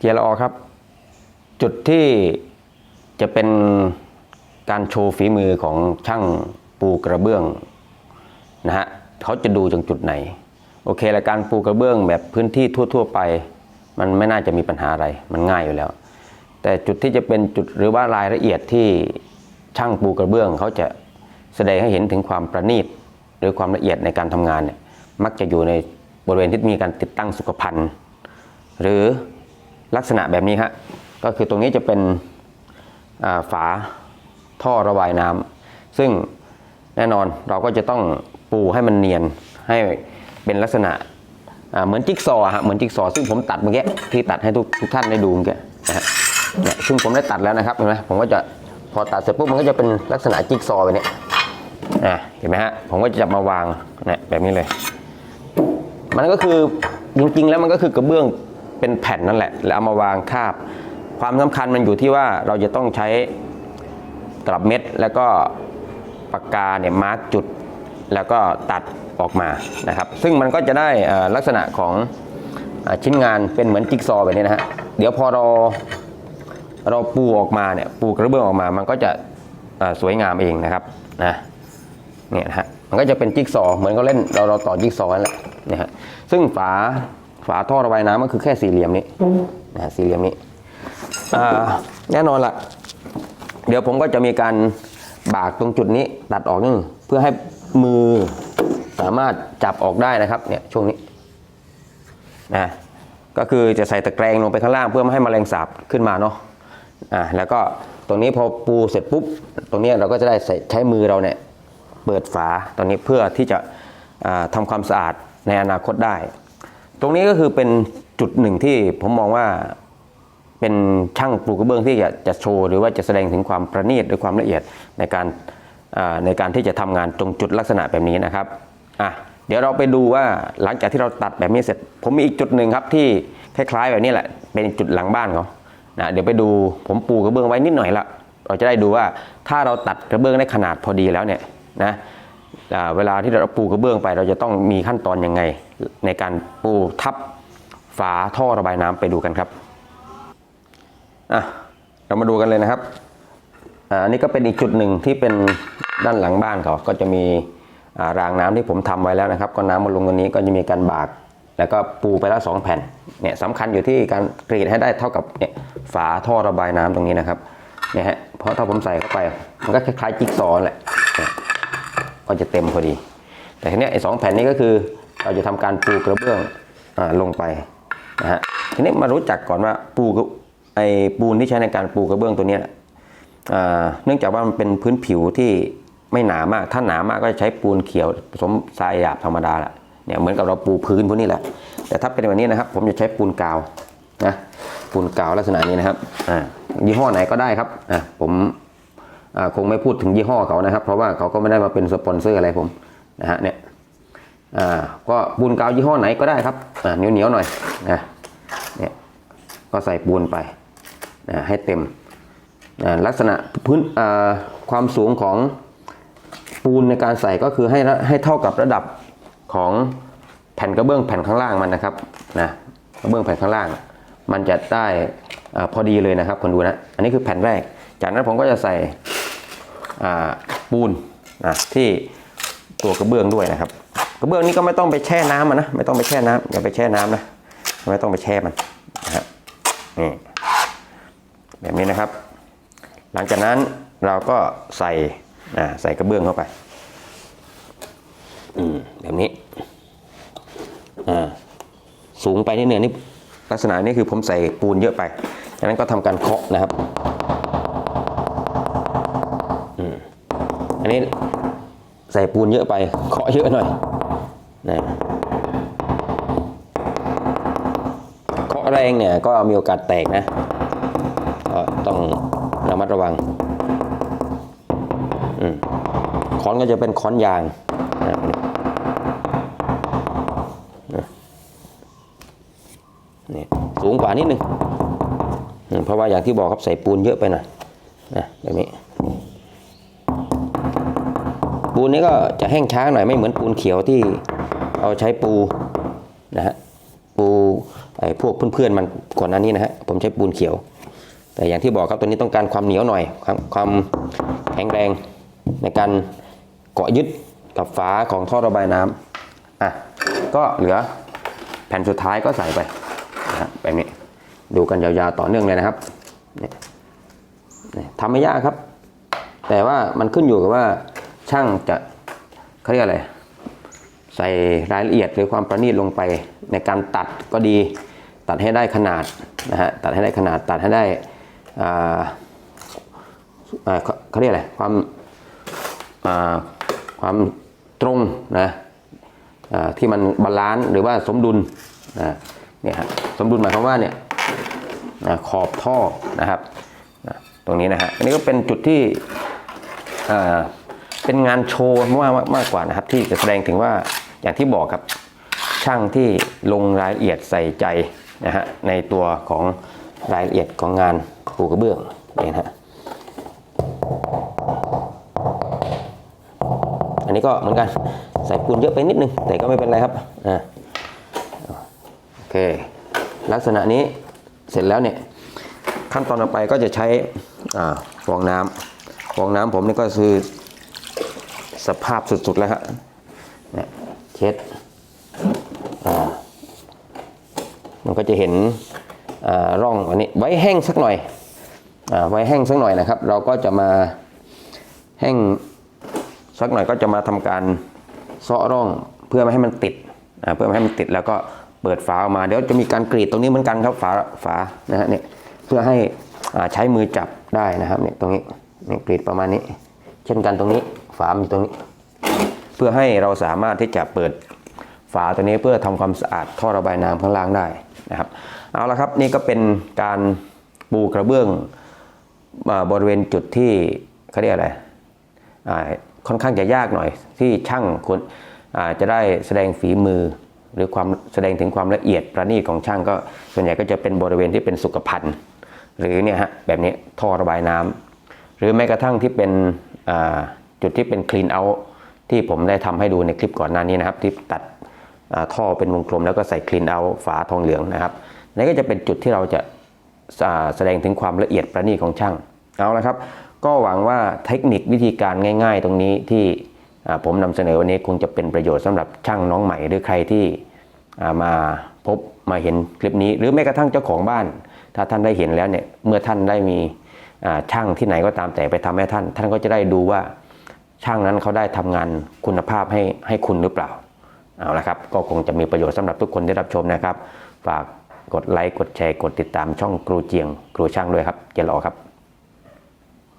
เจยร์ละออครับ จุดที่จะเป็นการโชว์ฝีมือของช่างปูกระเบื้องนะฮะเขาจะดูจังจุดไหน โอเคละการปูกระเบื้องแบบพื้นที่ทั่ว ๆ ไป มันไม่น่าจะมีปัญหาอะไร มันง่ายอยู่แล้ว แต่จุดที่จะเป็นจุดหรือว่ารายละเอียดที่ช่างปูกระเบื้องเขาจะแสดงให้เห็นถึงความประณีตหรือความละเอียดในการทำงานเนี่ยมักจะอยู่ในบริเวณที่มีการติดตั้งสุขภัณฑ์ หรือ ลักษณะแบบนี้ฮะก็คือตรงนี้จะเป็นฝาท่อระบายน้ำซึ่งแน่นอนเราก็จะต้องปูให้มันเนียนให้เป็นลักษณะเหมือนจิ๊กซอว์อะฮะเหมือนจิ๊กซอว์ซึ่งผมตัดเมื่อกี้ที่ตัดให้ทุกทุกท่านได้ดูเมื่อกี้นะฮะเนี่ยซึ่งผมได้ตัดแล้วนะครับเห็นไหมผมก็จะพอตัดเสร็จปุ๊บมันก็จะเป็นลักษณะจิ๊กซอไปเนี่ยอะเห็นไหมฮะผมก็จะจับมาวางนี่ยแบบนี้เลย มันก็คือจริงๆแล้วมันก็คือกระเบื้อง เป็นแผ่นนั่นแหละ แล้วเอามาวางคาบ ความสำคัญมันอยู่ที่ว่าเราจะต้องใช้ตลับเม็ดแล้วก็ปากกาเนี่ยมาร์กจุด แล้วก็ตัดออกมานะครับ ซึ่งมันก็จะได้ลักษณะของอชิ้นงานเป็นเหมือนจิ๊กซอว์แบบนี้นะฮะเดี๋ยวพอเราเราปูออกมาเนี่ยปูกระเบื้องออกมา มันก็จะสวยงามเองนะครับนะเนี่ยนะฮะมันก็จะเป็นจิ๊กซอว์เหมือนเขาเล่นเราเราต่อจิ๊กซอว์นั่นแหละนี่ยฮะซึ่งฝา ฝาท่อระบายน้ำก็คือแค่สี่เหลี่ยมนี้นะสี่เหลี่ยมนี้แน่นอนละเดี๋ยวผมก็จะมีการบากตรงจุดนี้ตัดออกนึงเพื่อให้มือสามารถจับออกได้นะครับเนี่ยช่วงนี้นะก็คือจะใส่ตะแกรงลงไปข้างล่างเพื่อไม่ให้แมลงสาบขึ้นมาเนาะอ่าแล้วก็ตรงนี้พอปูเสร็จปุ๊บตรงนี้เราก็จะได้ใใช้มือเราเนี่ยเปิดฝาตอนนี้เพื่อที่จะอ่าทำความสะอาดในอนาคตได้ ตรงนี้ก็คือเป็นจุดหนึ่งที่ผมมองว่าเป็นช่างปลูกกระเบื้องที่จะจะโชว์หรือว่าจะแสดงถึงความประณีตหรือความละเอียดในการในการที่จะทำงานตรงจุดลักษณะแบบนี้นะครับอะเดี๋ยวเราไปดูว่าหลังจากที่เราตัดแบบนี้เสร็จ ผมมีอีกจุดหนึ่งครับที่คล้าย ๆ แบบนี้แหละ เป็นจุดหลังบ้านเขานะเดี๋ยวไปดูผมปูกระเบื้องไว้นิดหน่อยละเราจะได้ดูว่าถ้าเราตัดกระเบื้องได้ขนาดพอดีแล้วเนี่ยนะ เวลาที่เราปูกระเบื้องไป เราจะต้องมีขั้นตอนยังไง ในการปูทับฝาท่อระบายน้ำไปดูกันครับอะเรามาดูกันเลยนะครับอ่าอันนี้ก็เป็นอีกจุดหนึ่งที่เป็นด้านหลังบ้านเขาก็จะมีรางน้ำที่ผมทำไว้แล้วนะครับ ก็น้ำมาลงตรงนี้ก็จะมีการบาก แล้วก็ปูไปแล้วสองแผ่นเนี่ยสำคัญอยู่ที่การกรีดให้ได้เท่ากับเนี่ยฝาท่อระบายน้ำตรงนี้นะครับเนี่ยฮะเพราะถ้าผมใส่เข้าไปมันก็คล้ายๆจิ๊กซอว์แหละ ก็จะเต็มพอดี แต่ทีเนี้ยไอ้สองแผ่นนี้ก็คือเราจะทำการปูกระเบื้องอลงไปนะฮะทีนี้มารู้จักก่อนว่าปูไอ้ปูนที่ใช้ในการปูกระเบื้องตัวเนี้ยเนื่องจากว่ามันเป็นพื้นผิวที่ไม่หนามาก ถ้าหนามากก็จะใช้ปูนเขียวผสมทรายหยาบธรรมดาแหละเนี่ยเหมือนกับเราปูพื้นพวกนี้แหละ แต่ถ้าเป็นแบบนี้นะครับ ผมจะใช้ปูนกาวนะปูนกาวลักษณะนี้นะครับอ่ายี่ห้อไหนก็ได้ครับอ่าผม คงไม่พูดถึงยี่ห้อเขานะครับ เพราะว่าเขาก็ไม่ได้มาเป็นสปอนเซอร์อะไรผมนะฮะเนี่ยก็ปูนกาวยี่ห้อไหนก็ได้ครับเหนียวเหนียวหน่อยนะเนี่ยก็ใส่ปูนไปนะให้เต็มอ่าลักษณะพื้นความสูงของปูนในการใส่ก็คือให้ให้เท่ากับระดับของแผ่นกระเบื้องแผ่นข้างล่างมันนะครับนะกระเบื้องแผ่นข้างล่าง มันจะได้อพอดีเลยนะครับคนดูนะอันนี้คือแผ่นแรก จากนั้นผมก็จะใส่ ปูนนะที่ตัวกระเบื้องด้วยนะครับ กระเบื้องนี้ก็ไม่ต้องไปแช่น้ำมันนะไม่ต้องไปแช่น้ำอย่าไปแช่น้ำนะไม่ต้องไปแช่มันนะฮะนี่แบบนี้นะครับ หลังจากนั้นเราก็ใส่ใส่กระเบื้องเข้าไปอืมแบบนี้อ่าสูงไปนิดหนึ่งนี่ลักษณะนี้คือผมใส่ปูนเยอะไปจากนั้นก็ทำการเคาะนะครับ นนี้ใส่ปูนเยอะไปเคาะเยอะหน่อยนะเคาะแรงเนี่ยก็มีโอกาสแตกนะก็ต้องระมัดระวังอค้อนก็จะเป็นค้อนยางนะนี่สูงกว่านิดนึง เพราะว่าอย่างที่บอกครับใส่ปูนเยอะไปหน่อยนะแบบนี้ ปูนนี้ก็จะแห้งช้าหน่อยไม่เหมือนปูนเขียวที่เอาใช้ปูนะฮะปูไอ้พวกเพื่อนๆมันก่อนหน้านี้นะฮะผมใช้ปูนเขียว แต่อย่างที่บอกครับตัวนี้ต้องการความเหนียวหน่อย ความความแข็งแรงในการเกาะยึดกับฝาของท่อระบายน้ำอะก็เหลือแผ่นสุดท้ายก็ใส่ไปนะฮะแบบนี้ดูกันยาวๆต่อเนื่องเลยนะครับเนี่ยทำไม่ยากครับ แต่ว่ามันขึ้นอยู่กับว่า ช่างจะเขาเรียกอะไร ใส่รายละเอียดหรือความประณีตลงไปในการตัดก็ดี ตัดให้ได้ขนาดนะฮะตัดให้ได้ขนาดตัดให้ได้เขาเรียกอะไรความาความตรงนะที่มันบาลานซ์หรือว่าสมดุลนะเนี่ยฮะสมดุลหมายความว่าเนี่ยนะขอบท่อนะครับนะตรงนี้นะฮะอันนี้ก็เป็นจุดที่ เป็นงานโชว์มากมากกว่านะครับ ที่จะแสดงถึงว่าอย่างที่บอกครับช่างที่ลงรายละเอียดใส่ใจนะฮะในตัวของรายละเอียดของงานปูกระเบื้องนี่นะฮะอันนี้ก็เหมือนกันใส่ปูนเยอะไปนิดนึง แต่ก็ไม่เป็นไรครับอ่าโอเค ลักษณะนี้เสร็จแล้วเนี่ยขั้นตอนต่อไปก็จะใช้อ่าฟองน้ำฟองน้ำผมนี่ก็คือ สภาพสุดๆแล้วฮะเนี่ยเช็ดอ่ามันก็จะเห็นอ่าร่องอันนี้ไว้แห้งสักหน่อยอาไว้แห้งสักหน่อยนะครับ เราก็จะมาแห้งสักหน่อยก็จะมาทำการเซาะร่องเพื่อไม่ให้มันติดอ่าเพื่อไม่ให้มันติดแล้วก็เปิดฝาออกมาเดี๋ยวจะมีการกรีดตรงนี้เหมือนกันครับฝาฝานะฮะเนี่ยเพื่อให้อ่าใช้มือจับได้นะครับเนี่ยตรงนี้เนี่ยกรีดประมาณนี้ เช่นกันตรงนี้ ฝามันอยู่ตรงนี้ เพื่อให้เราสามารถที่จะเปิดฝาตัวนี้เพื่อทำความสะอาดท่อระบายน้ำข้างล่างได้นะครับ เอาละครับนี่ก็เป็นการปูกระเบื้องอบริเวณจุดที่เขาเรียกอะไรค่อนข้างจะยากหน่อยที่ช่างคนจะได้แสดงฝีมือ หรือความแสดงถึงความละเอียดประณีตของช่างก็ส่วนใหญ่ก็จะเป็นบริเวณที่เป็นสุขภัณฑ์หรือเนี่ยฮะแบบนี้ท่อระบายน้ำหรือแม้กระทั่งที่เป็นอ่า จุดที่เป็นคลีนเอาที่ผมได้ทำให้ดูในคลิปก่อนหน้านี้นะครับ ที่ตัดท่อเป็นวงกลมแล้วก็ใส่คลีนเอาฝาทองเหลืองนะครับนั่ก็จะเป็นจุดที่เราจะแสดงถึงความละเอียดประณีตของช่างเอาละครับ ก็หวังว่าเทคนิควิธีการง่าย ๆ ตรงนี้ที่ผมนำเสนอวันนี้คงจะเป็นประโยชน์สำหรับช่างน้องใหม่หรือใครที่มาพบมาเห็นคลิปนี้ หรือแม้กระทั่งเจ้าของบ้าน ถ้าท่านได้เห็นแล้วเนี่ยเมื่อท่านได้มีช่างที่ไหนก็ตามแต่ไปทำให้ท่าน ท่านก็จะได้ดูว่า ช่างนั้นเขาได้ทำงานคุณภาพให้ให้คุณหรือเปล่าเอาละครับ ก็คงจะมีประโยชน์สำหรับทุกคนได้รับชมนะครับ ฝากกดไลค์กดแชร์กดติดตามช่องครูเจียง ครูช่างด้วยครับ เจรอครับ